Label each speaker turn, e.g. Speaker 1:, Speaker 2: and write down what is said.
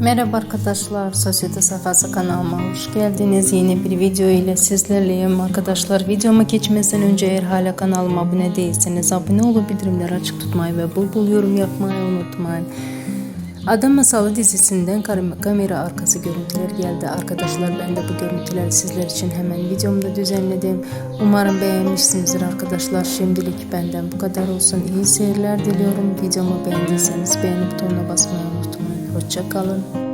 Speaker 1: Merhaba arkadaşlar, Sosyete Safhası kanalıma hoş geldiniz. Yeni bir video ile sizlerleyim arkadaşlar. Videoma geçmeden önce eğer hala kanalıma abone değilseniz abone olup bildirimleri açık tutmayı ve bul bul yorum yapmayı unutmayın. Adam Masalı dizisinden kam- kamera arkası görüntüler geldi. Arkadaşlar ben de bu görüntüleri sizler için hemen videomda düzenledim. Umarım beğenmişsinizdir arkadaşlar. Şimdilik benden bu kadar olsun. İyi seyirler diliyorum. Videomu beğendiyseniz beğeni butonuna basmayı unutmayın. Hoşça kalın.